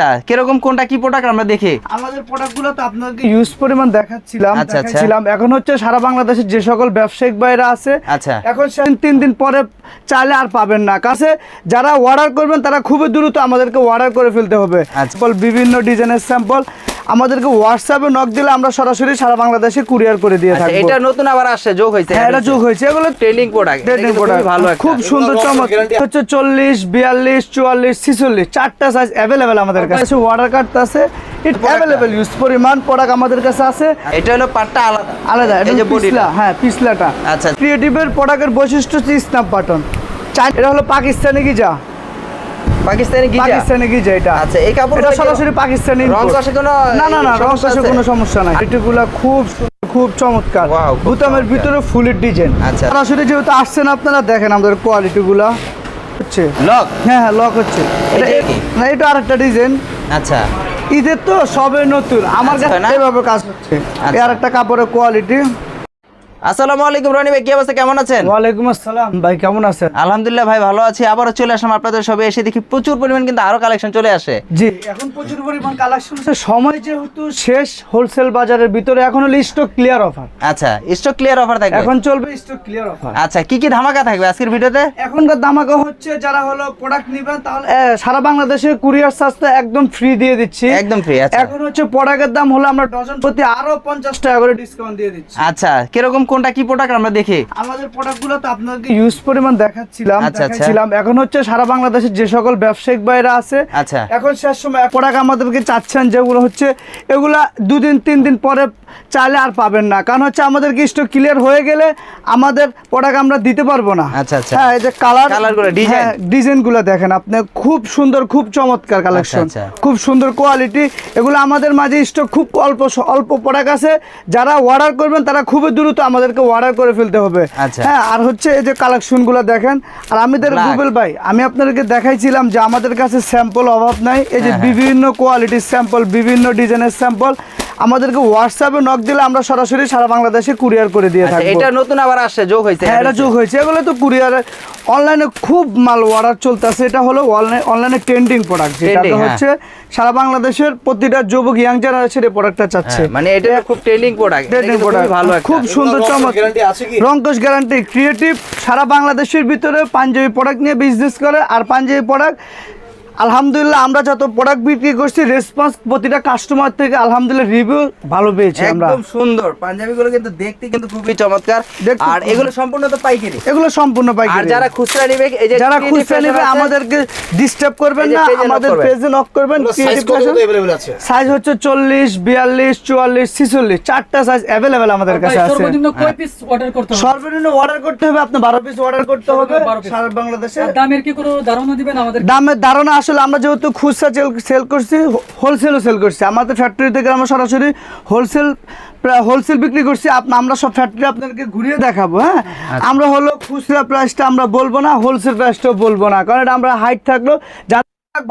আচ্ছা কীরকম কোনটা কি প্রোডাক্ট আমরা দেখি আমাদের প্রোডাক্টগুলো তো আপনাদেরকে ইউজ পরিমাণ দেখাচ্ছিলাম আচ্ছা, আচ্ছা। দেখাচ্ছিলাম এখন হচ্ছে সারা বাংলাদেশের যে সকল ব্যবসায়িক ভাইরা আছে আচ্ছা। এখন সে তিন দিন পরে চাইলে আর পাবেন না কাছে যারা অর্ডার করবেন তারা খুবই দ্রুত আমাদেরকে অর্ডার করে ফেলতে হবে আচ্ছা। স্যাম্পল বিভিন্ন ডিজাইনের স্যাম্পল আমাদেরকে হোয়াটসঅ্যাপে নক দিলে আমরা সরাসরি সারা বাংলাদেশে কুরিয়ার করে দিয়ে থাকি এটা নতুন আবার আসছে যোগ হয়েছে হ্যাঁ এটা যোগ হয়েছে। এগুলো ট্রেন্ডিং প্রোডাক্ট ট্রেন্ডিং প্রোডাক্ট ভালো খুব সুন্দর চমৎকার হচ্ছে চল্লিশ বিয়াল্লিশ চুয়াল্লিশ ছিচল্লিশ চারটা সাইজ অ্যাভেলেবেল আমাদের কাছে। ওয়াটার কার্ড আছে। অ্যাভেলেবেল ইউজ পরিমাণ প্রোডাক্ট আমাদের কাছে আছে। এটা হলো পাটটা আলাদা। আলাদা এটা যে পিছলা হ্যাঁ পিছলাটা। আচ্ছা। ক্রিয়েটিভের প্রোডাক্টের বৈশিষ্ট্য হচ্ছে স্ন্যাপ বাটন এটা হলো Pakistani Giza. Pakistani Giza? Pakistani Giza এটা। আচ্ছা, এই কাপড় এটা সরাসরি পাকিস্তানি রং। কষে কোনো না না না রং কষে? কোনো সমস্যা নাই। এটুকুলা খুব খুব চমৎকার। বুতামের ভিতরে ফুলের ডিজাইন আচ্ছা। সরাসরি যেহেতু আসছেন আপনারা দেখেন আমাদের কোয়ালিটি গুলা হচ্ছে। লক হ্যাঁ হ্যাঁ লক হচ্ছে। এটা? না এটা আরেকটা ডিজাইন আচ্ছা। ঈদের তো সবে নতুন। আমার আচ্ছা, কাছে এভাবে কাজ হচ্ছে। আর একটা কাপড়ের কোয়ালিটি আসসালামু আলাইকুম রনি ভাই কি অবস্থা? কেমন আছেন? ওয়ালাইকুম আসসালাম। ভাই কেমন আছেন? আলহামদুলিল্লাহ ভাই ভালো আছি। আবারও চলে আসলাম আপনাদের সবে এসে দেখি প্রচুর পরিমাণ কিন্তু আরও কালেকশন চলে আসে। জি এখন প্রচুর পরিমাণ কালেকশন সময় যেহেতু শেষ হোলসেল বাজারের ভিতরে এখন হলো স্টক ক্লিয়ার অফার আচ্ছা স্টক ক্লিয়ার অফার থাকবে। এখন চলবে স্টক ক্লিয়ার অফার আচ্ছা কি কি ধামাকা থাকবে আজকের ভিডিওতে? এখনকার দামাকা হচ্ছে যারা হলো প্রোডাক্ট নিবেন তাহলে সারা বাংলাদেশে কুরিয়ার চার্জটা একদম ফ্রি দিয়ে দিচ্ছি। একদম ফ্রি আচ্ছা। এখন হচ্ছে প্রোডাক্টের দাম হলো আমরা ডজন প্রতি আরও পঞ্চাশ টাকা করে ডিসকাউন্ট দিয়ে দিচ্ছি। আচ্ছা কীরকম কোনটা কি প্রোডাক্ট আমরা দেখি? আমাদের প্রোডাক্টগুলো তো আপনাদেরকে ইউজ পরিমাণ দেখাচ্ছিলাম আচ্ছা, আচ্ছা। দেখাচ্ছিলাম। এখন হচ্ছে সারা বাংলাদেশের যে সকল ব্যবসায়িক বাইরা আছে আচ্ছা। এখন শেষ সময় প্রোডাক্ট আমাদেরকে চাচ্ছেন যেগুলো হচ্ছে এগুলা দুদিন তিন দিন পরে চাইলে আর পাবেন না। কারণ হচ্ছে আমাদেরকে স্টক ক্লিয়ার হয়ে গেলে আমাদের প্রোডাক্ট আমরা দিতে পারব না। আচ্ছা, আচ্ছা। হ্যাঁ এই যে কালার কালারগুলো। ডিজাইনগুলো দেখেন আপনি। খুব সুন্দর খুব চমৎকার কালেকশন আচ্ছা। খুব সুন্দর কোয়ালিটি এগুলো আমাদের মাঝে স্টক খুব অল্প অল্প প্রোডাক্ট আছে। যারা অর্ডার করবেন তারা খুবই দ্রুত আমাদেরকে অর্ডার করে ফেলতে হবে আচ্ছা। হ্যাঁ আর হচ্ছে এই যে কালেকশনগুলো দেখেন আর আমি তো গুগল ভাই আমি আপনাদেরকে দেখাইছিলাম যে আমাদের কাছে স্যাম্পল অভাব নাই এই যে হ্যাঁ, হ্যাঁ। বিভিন্ন কোয়ালিটির স্যাম্পল বিভিন্ন ডিজাইনের স্যাম্পল আমাদেরকে হোয়াটসঅ্যাপে নক দিলে আমরা সরাসরি সারা বাংলাদেশে কুরিয়ার করে দিয়ে থাকি এটা নতুন আবার আসছে যোগ হয়েছে হ্যাঁ এটা যোগ হয়েছে। এগুলো তো কুরিয়ারে অনলাইনে খুব মাল অর্ডার চলতেছে। এটা হলো অনলাইন অনলাইনে ট্রেন্ডিং প্রোডাক্ট যেটা হ্যাঁ। হচ্ছে সারা বাংলাদেশের প্রতিটা যুবক ইয়াং জেনারেশন এই প্রোডাক্টটা চাচ্ছে। মানে এটা খুব ট্রেন্ডিং প্রোডাক্ট ট্রেন্ডিং প্রোডাক্ট ভালো একটা। খুব সুন্দর চমক রঙ্কশ গ্যারান্টি ক্রিয়েটিভ সারা বাংলাদেশের ভিতরে পাঞ্জাবি প্রোডাক্ট নিয়ে বিজনেস করে আর পাঞ্জাবি প্রোডাক্ট আলহামদুলিল্লাহ আমরা যত প্রোডাক্ট বিক্রি করছি রেসপন্স প্রতিটা কাস্টমার থেকে আলহামদুলিল্লাহ রিভিউ ভালো পেয়েছি আমরা একদম সুন্দর পাঞ্জাবি গুলো কিন্তু দেখতে কিন্তু খুবই চমৎকার দেখতে আর খুব- এগুলো সম্পূর্ণ তো পাইকারি এগুলো সম্পূর্ণ আর পাইকারি যারা খুচরা নিবে এই যে যারা creative খুচরা fashion নেবে আছে, আমাদেরকে ডিস্টার্ব করবেন এই যে না page এ knock আমাদের করবেন। পেজে নক করবেন সাইজ কত কত अवेलेबल আছে সাইজ হচ্ছে চল্লিশ বিয়াল্লিশ চুয়াল্লিশ ছিচল্লিশ চারটা সাইজ অ্যাভেলেবেল আমাদের কাছে আছে সর্বনিম্ন কয় পিস অর্ডার করতে হবে সর্বনিম্ন অর্ডার করতে হবে আপনি বারো পিস অর্ডার করতে হবে 12 piece। সারা বাংলাদেশে আর দামের কি কোনো ধারণা দিবেন আমাদের দামের ধারণা আসলে আমরা যেহেতু খুচরা সেল করছি হোলসেলও সেল করছি। আমাদের ফ্যাক্টরি থেকে আমরা সরাসরি হোলসেল হোলসেল বিক্রি করছি। আমরা সব ফ্যাক্টরি আপনাদেরকে ঘুরিয়ে দেখাবো হ্যাঁ? আচ্ছা। আমরা হলো খুচরা প্রাইসটা আমরা বলব না হোলসেল প্রাইসটাও বলব না। কারণ এটা আমরা হাইট থাকল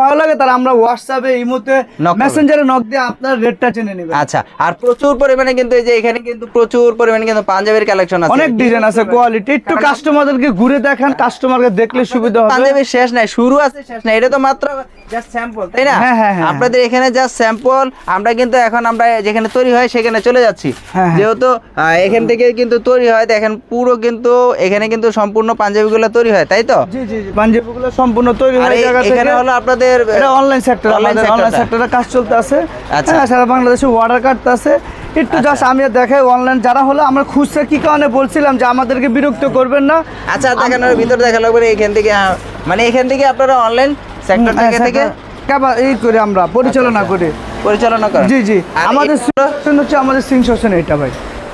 ভালো লাগে তারা আমরা হোয়াটসঅ্যাপে ইমোতে মেসেঞ্জারে নক দিয়ে আপনার রেটটা জেনে নেবেন। আচ্ছা আর প্রচুর পরিমাণে কিন্তু এই যে এখানে কিন্তু প্রচুর পরিমাণে কিন্তু পাঞ্জাবির কালেকশন আছে। অনেক ডিজাইন আছে কোয়ালিটি একটু কাস্টমারদেরকে ঘুরে দেখান কাস্টমারকে দেখলে সুবিধা হবে। পাঞ্জাবি শেষ নাই শুরু আছে শেষ নাই। এটা তো মাত্র জাস্ট স্যাম্পল তাই না হ্যাঁ, হ্যাঁ, হ্যাঁ। আপনাদের এখানে জাস্ট স্যাম্পল আমরা কিন্তু এখন আমরা যেখানে তৈরি হয় সেখানে চলে যাচ্ছি। যেহেতু এখান থেকে কিন্তু তৈরি হয় দেখেন পুরো কিন্তু এখানে কিন্তু সম্পূর্ণ পাঞ্জাবিগুলো তৈরি হয় তাই তো জি জি জি পাঞ্জাবিগুলো সম্পূর্ণ তৈরি হয়ে এই- জায়গা থেকে এখানে হলো আপনাদের এটা অনলাইন সেক্টর আমাদের অনলাইন। সেক্টরে কাজ চলতে আছে আচ্ছা। সারা বাংলাদেশে অর্ডার কাটতে আছে একটু জাস্ট আমি দেখাই অনলাইন যারা হলো আমরা খুচরা কি কারণে বলছিলাম যে আমাদেরকে বিরক্ত করবেন না আচ্ছা দেখানোর ভিতরে দেখা লাগবে এখান থেকে মানে এখান থেকে আপনারা অনলাইন সেক্টর হ্যাঁ, থেকে থেকে? কেবা- এই করি আমরা পরিচালনা করি। পরিচালনা করেন। জি জি। আমাদের হচ্ছে আমাদের সিং শাসন এটা ভাই।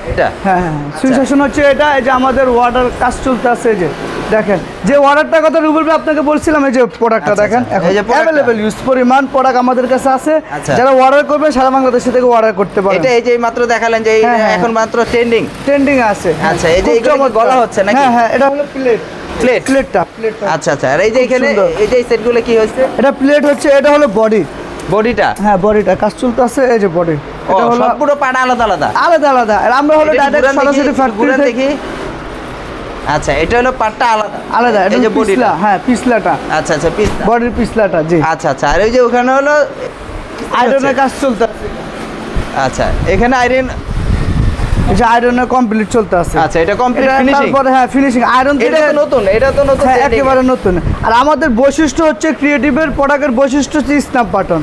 এটা? হ্যাঁ হ্যাঁ সিং শাসন হচ্ছে এটা এই যে আমাদের অর্ডার কাজ চলতে আছে যে দেখেন। যে অর্ডারটার কথা রুবুল ভাই আপনাকে বলছিলাম এই যে প্রোডাক্টটা আচ্ছা, দেখেন আচ্ছা। এখন এই যে product ইউজ পরিমাণ প্রোডাক্ট আমাদের কাছে আছে। আচ্ছা। যারা অর্ডার করবে সারা বাংলাদেশে থেকে অর্ডার করতে পারে এটা এই যে মাত্র দেখালেন যে এই হ্যাঁ, হ্যাঁ। এখন মাত্র ট্রেন্ডিং ট্রেন্ডিং আছে। আচ্ছা, এই যে গলা হচ্ছে নাকি? হ্যাঁ হ্যাঁ এটা হলো প্লেট প্লেট প্লেটটা প্লেটটা আচ্ছা আচ্ছা। আর এই যে এখানে এই যে সেটগুলো কি হচ্ছে এটা প্লেট হচ্ছে এটা হলো বডি বডিটা হ্যাঁ বডিটা কাজ চলতে আছে এই যে বডি এটা হলো সম্পূর্ণ পাটা আলাদা আলাদা? আলাদা আলাদা। আর আমরা হলো ডাইরেক্ট সরাসরি ফ্যাক্টরি দেখি। আচ্ছা এটা হলো পাটটা আলাদা। আলাদা এটা এই যে বডিটা পিছলা হ্যাঁ পিছলাটা। আচ্ছা আচ্ছা পিস বডির পিছলাটা জি। আচ্ছা আচ্ছা। আর এই যে ওখানে হলো আয়রনের কাজ চলতে আচ্ছা এখানে আয়রন এই আয়রনের কমপ্লিট চলতে আছে। আচ্ছা এটা কমপ্লিট ফিনিশিং তারপরে হ্যাঁ ফিনিশিং আয়রন এটা তো নতুন এটা তো নতুন হ্যাঁ একেবারে নতুন। আর আমাদের বৈশিষ্ট্য হচ্ছে ক্রিয়েটিভের প্রোডাক্টের বৈশিষ্ট্য হচ্ছে snap button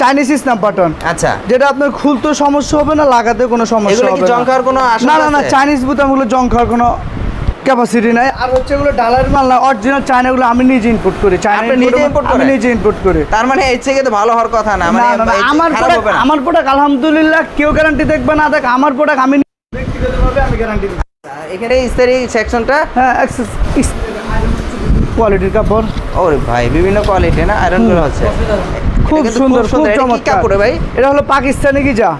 Chinese snap button আচ্ছা। যেটা আপনার খুলতে সমস্যা হবে না লাগাতে কোনো সমস্যা হবে কোনো না না না চাইনিজ বুতামগুলো জং খাওয়ার কোনো ক্যাপাসিটি নাই। আর হচ্ছে এগুলো ডালার মাল না অরিজিনাল চায়নাগুলো আমি নিজে ইম্পোর্ট করি চায়না নিজে আমি নিজে ইম্পোর্ট করি। তার মানে এর থেকে তো ভালো হওয়ার কথা না মানে আমার প্রোডাক্ট আমার প্রোডাক্ট আলহামদুলিল্লাহ কেউ গ্যারান্টি দেখবে না দেখ আমার প্রোডাক্ট আমি ব্যক্তিগতভাবে আমি গ্যারান্টি দিই এখানে ইস্তারি সেকশনটা হ্যাঁ কোয়ালিটির কাপড়। ওরে ভাই বিভিন্ন কোয়ালিটি না? আয়রন করা হচ্ছে। খুব সুন্দর খুব চমৎকার। কাপড়ে ভাই? এটা হলো Pakistani Giza.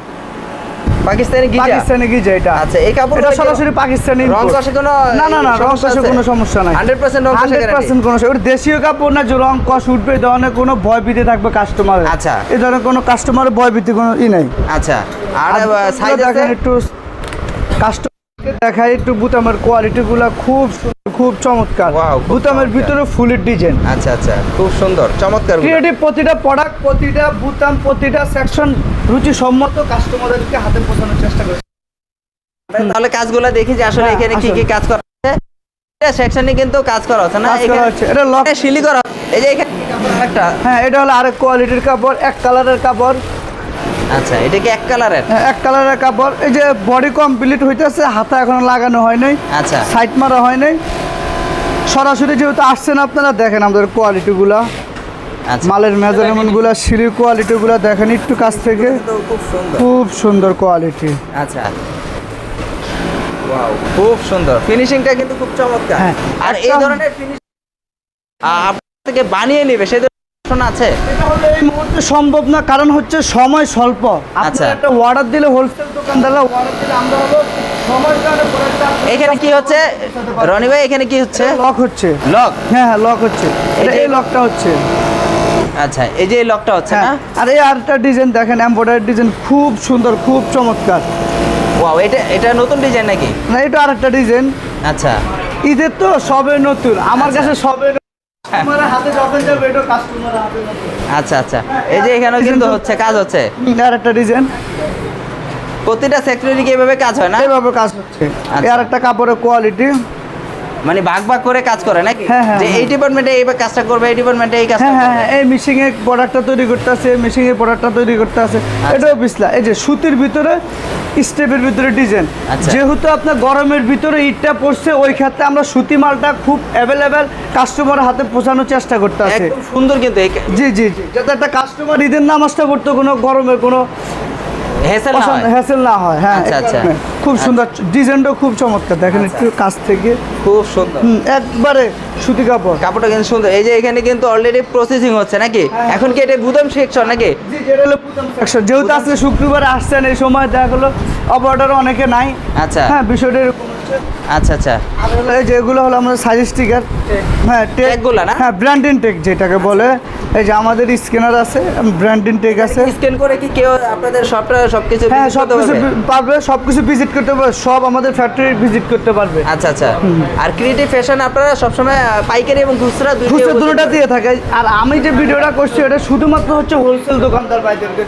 Pakistani Giza? Pakistani Giza এটা। আচ্ছা এই কাপড় এটা সরাসরি পাকিস্তানি রং। কষে কোনো না না না রং কষে? কোনো সমস্যা নাই। 100% রং কষে হান্ড্রেড guarantee? পার্সেন্ট কোনো ওটা দেশীয় কাপড় না যে রং কষ উঠবে এই ধরনের কোনো ভয় ভীতি থাকবে কাস্টমারের আচ্ছা। এই ধরনের কোনো কাস্টমারের ভয় ভীতি কোনো ই নাই। আচ্ছা। আর সাইজ দেখেন একটু কাস্টমার দেখাই একটু বুতামের কোয়ালিটি গুলা খুব খুব চমৎকার। বুতামের ভিতরে ফুলের ডিজাইন আচ্ছা আচ্ছা খুব সুন্দর চমৎকার ক্রিয়েটিভ প্রতিটা প্রোডাক্ট প্রতিটা বুতাম প্রতিটা সেকশন রুচি সম্মত কাস্টমারদেরকে হাতে পৌঁছানোর চেষ্টা করে তাহলে কাজগুলো দেখি যে আসলে হ্যাঁ, এখানে কি কি কাজ করা হচ্ছে। এটা সেকশনে কিন্তু কাজ করা হচ্ছে না। এটা লক- শিলি করা এই যে এখানে একটা হ্যাঁ এটা হলো আরেক কোয়ালিটির কাপড় এক কালারের কাপড়। আচ্ছা এটা কি এক কালারের? হ্যাঁ, এক কালারের কাপড়। এই যে বডি কমপ্লিট হইতেছে হাতা এখনও লাগানো হয় নাই আচ্ছা। সাইড মারা হয় নাই। সরাসরি যেহেতু আসছেন আপনারা দেখেন আমাদের কোয়ালিটিগুলা আচ্ছা। মালের মেজারমেন্টগুলা সিঁড়ির কোয়ালিটিগুলা দেখেন একটু কাছ থেকে। খুব সুন্দর। কোয়ালিটি আচ্ছা। ওয়াও খুব সুন্দর। ফিনিশিংটা কিন্তু খুব চমৎকার। হ্যাঁ, আর এই ধরনের ফিনিশিং থেকে বানিয়ে নেবে সেই আছে? এই মুহূর্তে সম্ভব না কারণ হচ্ছে সময় স্বল্প। আচ্ছা। একটা অর্ডার দিলে হোলসেল দোকানদাররা অর্ডার দিলে আমরা হলো সময় কারণে প্রোডাক্টটা আপনাদের এখানে কি হচ্ছে? রনি ভাই এখানে কি হচ্ছে? লক হচ্ছে। লক হ্যাঁ হ্যাঁ লক হচ্ছে। এটা এই লকটা হচ্ছে। আচ্ছা এই যে এই লকটা হচ্ছে না? হ্যাঁ আর এই আরেকটা ডিজাইন দেখেন এমব্রয়ডারি ডিজাইন খুব সুন্দর খুব চমৎকার। ওয়াও এটা এটা নতুন ডিজাইন নাকি? না এটা আরেকটা ডিজাইন আচ্ছা। ঈদের তো সবে নতুন আমার। কাছে সবে নতুন। আচ্ছা আচ্ছা। এই যে এখানেও কিন্তু হচ্ছে কাজ হচ্ছে। আর একটা ডিজাইন প্রতিটা সেক্টরে কি এভাবে কাজ হয় না? এইভাবে কাজ হচ্ছে। আচ্ছা। আর একটা কাপড়ের কোয়ালিটি মানে ভাগ ভাগ করে কাজ করে নাকি? হ্যাঁ, হ্যাঁ, যে এই হ্যাঁ। ডিপার্টমেন্টে এই কাজটা করবে এই ডিপার্টমেন্টে এই কাজটা হ্যাঁ হ্যাঁ হ্যাঁ এই মিশিং এর প্রোডাক্টটা তৈরি করতে আছে মিশিং এর প্রোডাক্টটা তৈরি করতে আছে আচ্ছা। এটাও বিসলা এই যে সুতির ভিতরে স্টেপের ভিতরে ডিজাইন আচ্ছা। যেহেতু আপনার গরমের ভিতরে ইটটা পড়ছে ওই ক্ষেত্রে আমরা সুতি মালটা খুব অ্যাভেলেবেল কাস্টমার হাতে পৌঁছানোর চেষ্টা করতে আছে সুন্দর কিন্তু জি জি জি যাতে একটা কাস্টমার ঈদের নামাজটা পড়তে কোনো গরমের কোনো। হ্যাসেল না হয়? হ্যাঁ আচ্ছা, আচ্ছা। খুব সুন্দর ডিজাইনটাও খুব চমৎকার দেখেন আচ্ছা। একটু কাছ থেকে। খুব সুন্দর। একবারে সুতি কাপড়। কাপড়টা কিন্তু সুন্দর। এই যে এখানে কিন্তু অলরেডি প্রসেসিং হচ্ছে নাকি? হ্যাঁ। এখন কি এটা বুদম সেকশন নাকি। যেহেতু আজকে শুক্রবার আসছেন এই সময় দেখা গেলো অপারেটর অনেকে নাই। আচ্ছা। হ্যাঁ বিষয়টা আচ্ছা আচ্ছা। এই যেগুলো হলো আমাদের সাইজ স্টিকার হ্যাঁ টেক Tag-গুলা না? হ্যাঁ ব্র্যান্ডিং টেক যেটাকে বলে। এই যে আমাদের স্ক্যানার আছে ব্র্যান্ডিং টেক আছে। স্ক্যান করে কি কেউ আপনাদের সবটা সবকিছু হ্যাঁ visit সব করতে কিছু পারবে? পারবে সব কিছু ভিজিট করতে পারবে সব আমাদের ফ্যাক্টরি ভিজিট করতে পারবে। আচ্ছা আচ্ছা। আর ক্রিয়েটিভ ফ্যাশন আপনারা সবসময় পাইকারি এবং খুচরা খুচরো দুটোটা দিয়ে থাকে। আর আমি যে ভিডিওটা করছি এটা শুধুমাত্র হচ্ছে হোলসেল দোকানদার ভাইদেরকে।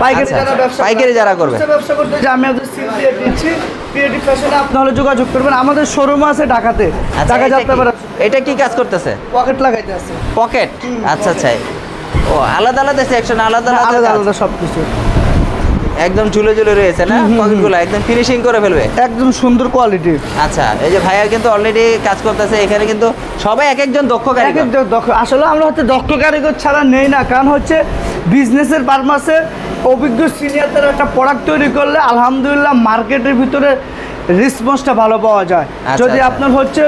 পাইকারি আচ্ছা, যারা ব্যবসা পাইকারি যারা করবে। ব্যবসা করতে যে আমি আপনাদের সিল দিয়ে দিচ্ছি। ক্রিয়েটিভ ফ্যাশনে আপনি হলে যোগাযোগ করবেন। আমাদের শোরুম আছে ঢাকাতে। আচ্ছা, ঢাকা এটা যাত্রা কি- পারে এটা কি কাজ করতেছে? পকেট লাগাইতে আছে। পকেট? আচ্ছা আচ্ছা। ও আলাদা আলাদা সেকশন আলাদা আলাদা আলাদা। সব কিছু একদম ঝুলে ঝুলে রয়েছে না? পকেটগুলো একদম ফিনিশিং করে ফেলবে? একদম সুন্দর কোয়ালিটি আচ্ছা এই যে ভাইয়া কিন্তু অলরেডি কাজ করতেছে এখানে কিন্তু সবাই এক একজন দক্ষ কারিগর। দক্ষ। আসলে আমরা হচ্ছে দক্ষ কারিগর ছাড়া নেই না কারণ হচ্ছে বিজনেসের পারমাসে অভিজ্ঞ সিনিয়রদের একটা প্রোডাক্ট তৈরি করলে আলহামদুলিল্লাহ মার্কেটের ভিতরে রেসপন্সটা ভালো পাওয়া যায়। আচ্ছা, যদি আচ্ছা। আপনার হচ্ছে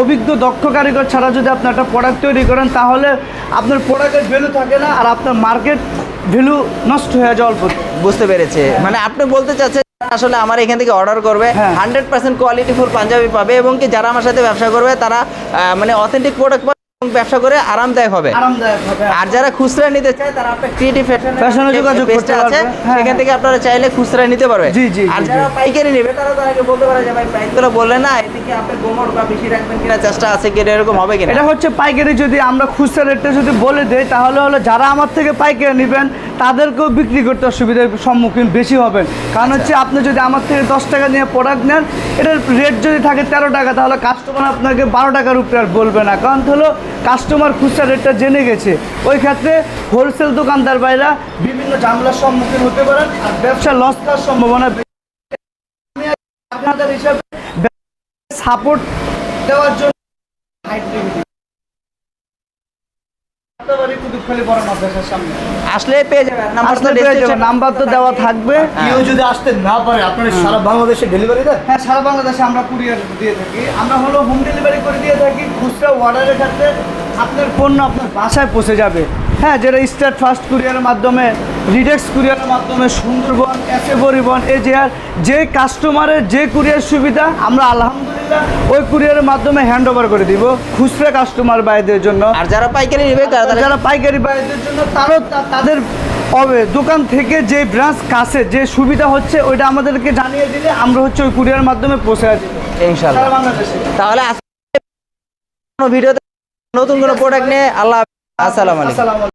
অভিজ্ঞ দক্ষ কারিগর ছাড়া যদি আপনি একটা প্রোডাক্ট তৈরি করেন তাহলে আপনার প্রোডাক্টের ভ্যালু থাকে না আর আপনার মার্কেট ভ্যালু নষ্ট হয়ে যাওয়ার অল্প। বুঝতে পেরেছে। মানে আপনি বলতে চাচ্ছেন আসলে আমার এখান থেকে অর্ডার করবে হ্যাঁ। Hundred percent quality full Punjabi পাবে এবং কি যারা আমার সাথে ব্যবসা করবে তারা মানে অথেন্টিক প্রোডাক্ট ব্যবসা করে আরামদায়ক হবে। আর যারা খুচরা নিতে চায় তারা ক্রিয়েটিভ ফ্যাশন যোগাযোগ করতে আছে হ্যাঁ, সেখান থেকে আপনারা চাইলে খুচরা নিতে পারবে। জি, জি, আর যারা পাইকারি নেবে তারা তো আগে বলতে পারে যে ভাই প্রাইস বললে না এদিকে আপনি গোমর বা বেশি রাখবেন কিনা চেষ্টা আছে কিনা এরকম হবে কিনা? এটা হচ্ছে পাইকারি যদি আমরা খুচরা রেটটা যদি বলে দেই তাহলে হলো যারা আমার থেকে পাইকারি নেবেন তাদেরকেও বিক্রি করতে অসুবিধার সম্মুখীন বেশি হবেন। কারণ হচ্ছে আপনি যদি আমার থেকে দশ টাকা নিয়ে প্রোডাক্ট নেন এটার রেট যদি থাকে তেরো টাকা তাহলে কাস্টমার আপনাকে বারো টাকার উপরে আর বলবে না। কারণ হলো কাস্টমার খুচরা রেটটা জেনে গেছে। ওই ক্ষেত্রে হোলসেল দোকানদার বাইরা বিভিন্ন ঝামেলার সম্মুখীন হতে পারেন আর ব্যবসা লস করার সম্ভাবনা আপনাদের হিসাবে সাপোর্ট দেওয়ার জন্য আসলে পেয়ে যাবেন নাম্বার তো আসলে পেয়ে যাবেন নাম্বার তো দেওয়া থাকবে। কেউ যদি আসতে না পারে আপনারা সারা বাংলাদেশে ডেলিভারি দেন? হ্যাঁ সারা বাংলাদেশে আমরা কুরিয়ার দিয়ে থাকি। আমরা হলো হোম ডেলিভারি করে দিয়ে থাকি খুচরা অর্ডারের ক্ষেত্রে আপনার পণ্য আপনার বাসায় পৌঁছে যাবে। হ্যাঁ যেটা স্টার্ট ফার্স্ট কুরিয়ারের মাধ্যমে রিডেক্স কুরিয়ারের মাধ্যমে সুন্দরবন এসে পরিবহন এই যে আর যে কাস্টমারের যে কুরিয়ার সুবিধা আমরা আলহামদুলিল্লাহ ওই কুরিয়ারের মাধ্যমে হ্যান্ড ওভার করে দিব খুচরা কাস্টমার বাইদের জন্য। আর যারা পাইকারি নেবে যারা পাইকারি বাইদের জন্য তারও তাদের হবে। দোকান থেকে যে ব্রাঞ্চ কাছে যে সুবিধা হচ্ছে ওইটা আমাদেরকে জানিয়ে দিলে আমরা হচ্ছে ওই কুরিয়ার মাধ্যমে পৌঁছে ইনশাআল্লাহ তাহলে ভিডিওতে নতুন কোনো প্রোডাক্ট নিয়ে আল্লাহ আসসালামু আলাইকুম।